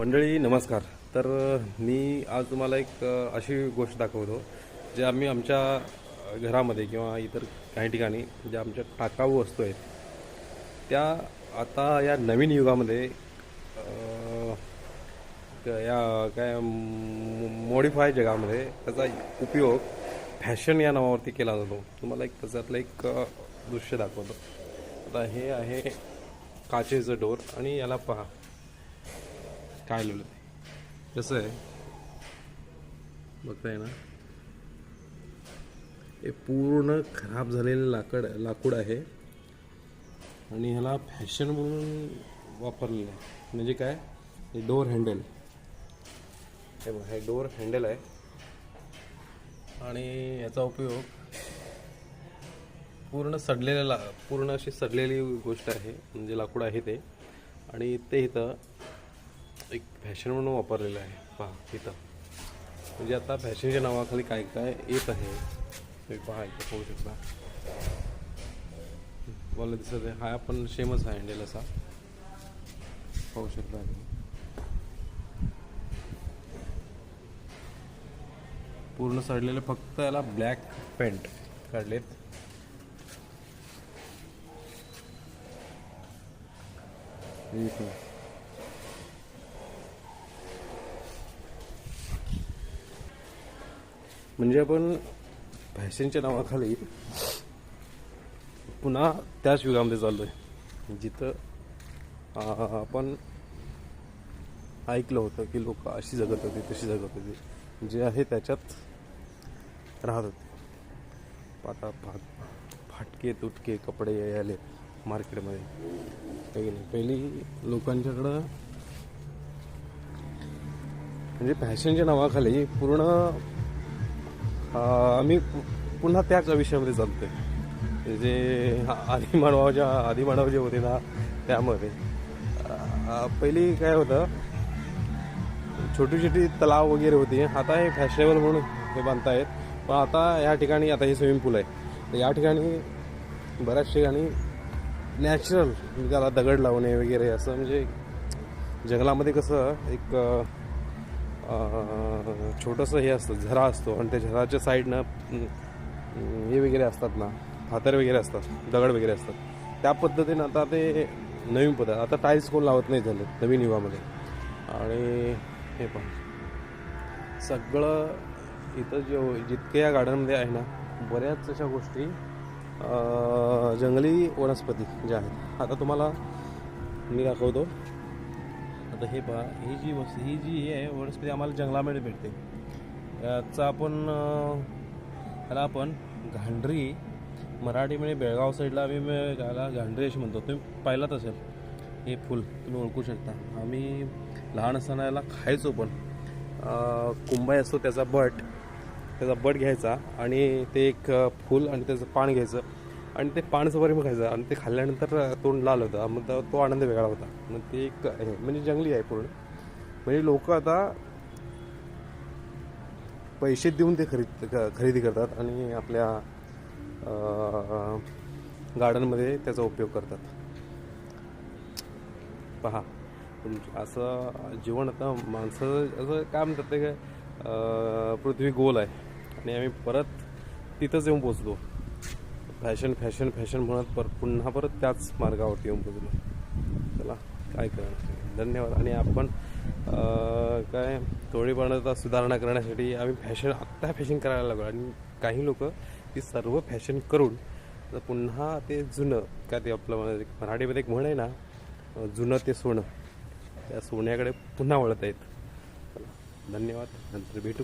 मंडळी नमस्कार. तर मी आज तुम्हाला एक अशी गोष्ट दाखवतो जे आम्ही आमच्या घरामध्ये किंवा इतर काही ठिकाणी ज्या आमच्या टाकाऊ वस्तू आहेत त्या आता या नवीन युगामध्ये या काय मॉडिफाय जगामध्ये त्याचा उपयोग फॅशन या नावावरती केला जातो. तुम्हाला एक त्याच्यातलं एक दृश्य दाखवतो. आता हे आहे काचेचं डोर आणि याला पहा. काय लिहिलं ते कसं आहे? बघताय ना? हे पूर्ण खराब झालेलं लाकड लाकूड आहे. आणि ह्याला फॅशन म्हणून वापरलेलं आहे. म्हणजे काय? हे डोअर हँडल हे बघ हे डोअर हँडल आहे. आणि याचा उपयोग पूर्ण सडलेलं ला पूर्ण अशी सडलेली गोष्ट आहे. म्हणजे लाकूड आहे ते. आणि ते इथं एक फॅशन म्हणून वापरलेलं आहे. पहा इथं. म्हणजे आता फॅशनच्या नावाखाली काय काय येत आहे? तुम्ही पहा इथं पाहू शकता. मला दिसत आहे. हा पण सेमच आहे हँडेल असा. पाहू शकता पूर्ण सडलेले फक्त याला ब्लॅक पेंट काढलेत. इथे. म्हणजे आपण फॅशनच्या नावाखाली पुन्हा त्याच युगामध्ये चाललो आहे जिथं आपण ऐकलं होतं की लोक अशी जगत होती तशी जगत होती. जे आहे त्याच्यात राहत होते. पाटा फाट फाटके तुटके कपडे आले मार्केटमध्ये. काही नाही? पहिली लोकांच्याकडं म्हणजे फॅशनच्या नावाखाली पूर्ण आम्ही पुन्हा त्याच विषयामध्ये आहे जे आधी मानवाच्या आधी मानव जे होते ना त्यामध्ये. पहिली काय होतं छोटी छोटी तलाव वगैरे होती. आता हे फॅशनेबल म्हणून हे बांधतायत पण आता या ठिकाणी आता हे स्विमिंग पूल आहे. तर या ठिकाणी बऱ्याच ठिकाणी नॅचरल त्याला दगड लावणे वगैरे असं म्हणजे जंगलामध्ये कसं एक छोटंसं हे असतं झरा असतो. आणि त्या झराच्या साईडनं हे वगैरे असतात ना फातर वगैरे असतात दगड वगैरे असतात. त्या पद्धतीनं आता ते नवीन पद्धत आता टाईल्स कोण लावत नाही झाले नवीन युवामध्ये आणि हे पण सगळं इथं जे जितके या गार्डनमध्ये आहे ना बऱ्याच अशा गोष्टी जंगली वनस्पती ज्या आहेत. आता तुम्हाला मी दाखवतो. आता हे पहा. ही जी वस्तू ही जी हे आहे वनस्पती आम्हाला जंगलामध्ये भेटते. याचा आपण ह्याला आपण घांडरी मराठीमध्ये बेळगाव साईडला आम्ही म- याला घांडरी अशी म्हणतो. तुम्ही पाहिलात असेल हे फुल तुम्ही ओळखू शकता. आम्ही लहान असताना याला खायचो पण. कुंभाई असतो त्याचा बट त्याचा बट घ्यायचा आणि ते एक फूल फुल आणि त्याचं पान घ्यायचं. आणि ते पान सवारी मग खायचं. आणि ते खाल्ल्यानंतर तोंड लाल होतं. मग तो- तो आनंद वेगळा होता. मग ते एक हे म्हणजे जंगली आहे पूर्ण. म्हणजे लोक आता पैसे देऊन ते खरीद खरेदी करतात आणि आपल्या गार्डनमध्ये त्याचा उपयोग करतात. पहा म्हणजे असं जीवन आता माणसं असं काय म्हणतात ते काय पृथ्वी गोल आहे. आणि आम्ही परत तिथंच येऊन पोचलो फॅशन फॅशन फॅशन म्हणत पर पुन्हा परत त्याच मार्गावरती येऊन पोचलो चला काय करणार धन्यवाद. आणि आपण काय थोडी सुधारणा करण्यासाठी आम्ही फॅशन आत्ता फॅशन करायला लागलो. आणि काही लोक ती सर्व फॅशन करून पुन्हा ते जुनं काय ते आपलं मराठीमध्ये एक म्हण आहे ना जुनं ते सोनं. त्या सोन्याकडे पुन्हा वळत आहेत धन्यवाद. नंतर भेटू.